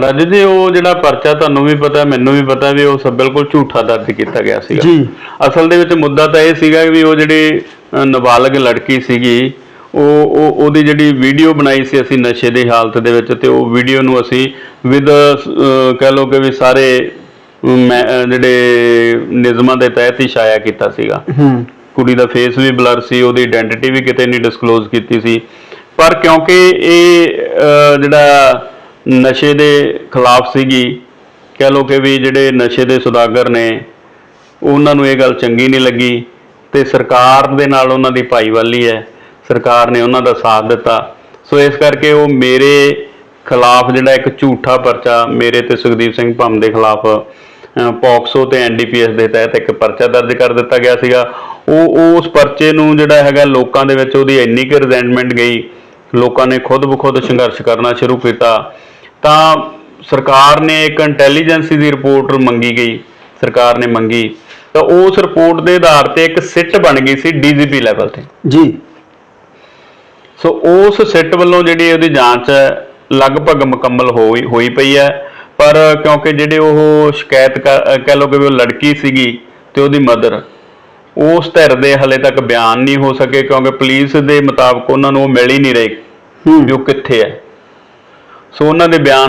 ਰਾਜੂ ਜੀ ਉਹ ਜਿਹੜਾ ਪਰਚਾ ਤੁਹਾਨੂੰ ਵੀ ਪਤਾ ਮੈਨੂੰ ਵੀ ਪਤਾ ਵੀ ਉਹ ਸਭ ਬਿਲਕੁਲ ਝੂਠਾ ਦਰਜ ਕੀਤਾ ਗਿਆ ਸੀਗਾ। ਜੀ। ਅਸਲ ਦੇ ਵਿੱਚ ਮੁੱਦਾ ਤਾਂ ਇਹ ਸੀਗਾ ਵੀ ਉਹ ਜਿਹੜੀ ਨਾਬਾਲਗ ਲੜਕੀ ਸੀਗੀ ਉਹ ਉਹ ਉਹਦੀ ਜਿਹੜੀ ਵੀਡੀਓ ਬਣਾਈ ਸੀ ਅਸੀਂ ਨਸ਼ੇ ਦੀ ਹਾਲਤ ਦੇ ਵਿੱਚ ਤੇ ਉਹ ਵੀਡੀਓ ਨੂੰ ਅਸੀਂ ਵਿਦ ਕਹਿ ਲਓ ਕਿ ਵੀ ਸਾਰੇ ਜਿਹੜੇ ਨਿਯਮਾਂ ਦੇ ਤਹਿਤ ਹੀ ਛਾਇਆ ਕੀਤਾ ਸੀਗਾ। ਹੂੰ। ਕੁੜੀ ਦਾ ਫੇਸ ਵੀ ਬਲਰ ਸੀ ਉਹਦੀ ਆਇਡੈਂਟੀਟੀ ਵੀ ਕਿਤੇ ਨਹੀਂ ਡਿਸਕਲੋਜ਼ ਕੀਤੀ ਸੀ। ਪਰ ਕਿਉਂਕਿ ਇਹ ਜਿਹੜਾ ਨਸ਼ੇ ਦੇ ਖਿਲਾਫ ਸੀਗੀ। ਕਹਿ ਲਓ ਕਿ ਵੀ ਜਿਹੜੇ ਨਸ਼ੇ ਦੇ ਸੁਦਾਗਰ ਨੇ ਉਹਨਾਂ ਨੂੰ ਇਹ ਗੱਲ ਚੰਗੀ ਨਹੀਂ ਲੱਗੀ ਤੇ ਸਰਕਾਰ ਦੇ ਨਾਲ ਉਹਨਾਂ ਦੀ ਭਾਈਵਾਲੀ ਹੈ। ਸਰਕਾਰ ਨੇ ਉਹਨਾਂ ਦਾ ਸਾਥ ਦਿੱਤਾ। ਸੋ ਇਸ ਕਰਕੇ ਉਹ ਮੇਰੇ ਖਿਲਾਫ ਜਿਹੜਾ ਇੱਕ ਝੂਠਾ ਪਰਚਾ ਮੇਰੇ ਤੇ ਸੁਖਦੀਪ ਸਿੰਘ ਭੰਮ ਦੇ ਖਿਲਾਫ ਅ, ਪੌਕਸੋ ਤੇ ਐਨਡੀਪੀਐਸ ਦੇ ਤਹਿਤ ਇੱਕ ਪਰਚਾ ਦਰਜ ਕਰ ਦਿੱਤਾ ਗਿਆ ਸੀਗਾ। ਉਹ ਉਸ ਪਰਚੇ ਨੂੰ ਜਿਹੜਾ ਹੈਗਾ ਲੋਕਾਂ ਦੇ ਵਿੱਚ ਉਹਦੀ ਇੰਨੀ ਕਿ ਰਿਜ਼ੈਂਟਮੈਂਟ ਗਈ ਲੋਕਾਂ ਨੇ ਖੁਦ ਬਖੁਦ ਸੰਘਰਸ਼ ਕਰਨਾ ਸ਼ੁਰੂ ਕੀਤਾ ਤਾਂ ਸਰਕਾਰ ਨੇ ਇੱਕ ਇੰਟੈਲੀਜੈਂਸੀ ਦੀ ਰਿਪੋਰਟ ਮੰਗੀ ਗਈ ਸਰਕਾਰ ਨੇ ਮੰਗੀ ਤਾਂ ਉਸ ਰਿਪੋਰਟ ਦੇ ਆਧਾਰ ਤੇ ਇੱਕ ਸਿੱਟ ਬਣ ਗਈ ਸੀ ਡੀਜੀਪੀ ਲੈਵਲ ਤੇ। ਜੀ। ਸੋ ਉਸ ਸਿੱਟ ਵੱਲੋਂ ਜਿਹੜੀ ਉਹਦੀ ਜਾਂਚ ਲਗਭਗ ਮੁਕੰਮਲ ਹੋਈ ਹੋਈ ਪਈ ਹੈ ਪਰ ਕਿਉਂਕਿ ਜਿਹੜੇ ਉਹ ਸ਼ਿਕਾਇਤ ਕਹਿ ਲਓ ਕਿ ਉਹ ਲੜਕੀ ਸੀਗੀ ਤੇ ਉਹਦੀ ਮਦਰ ਉਸ ਧਿਰ ਦੇ ਹਲੇ ਤੱਕ ਬਿਆਨ ਨਹੀਂ ਹੋ ਸਕੇ ਕਿਉਂਕਿ ਪੁਲਿਸ ਦੇ ਮੁਤਾਬਕ ਉਹਨਾਂ ਨੂੰ ਉਹ ਮਿਲ ਹੀ ਨਹੀਂ ਰਹੀ ਵੀ ਉਹ ਕਿੱਥੇ ਹੈ। ਸੋ ਉਹਨਾਂ ਦੇ ਬਿਆਨ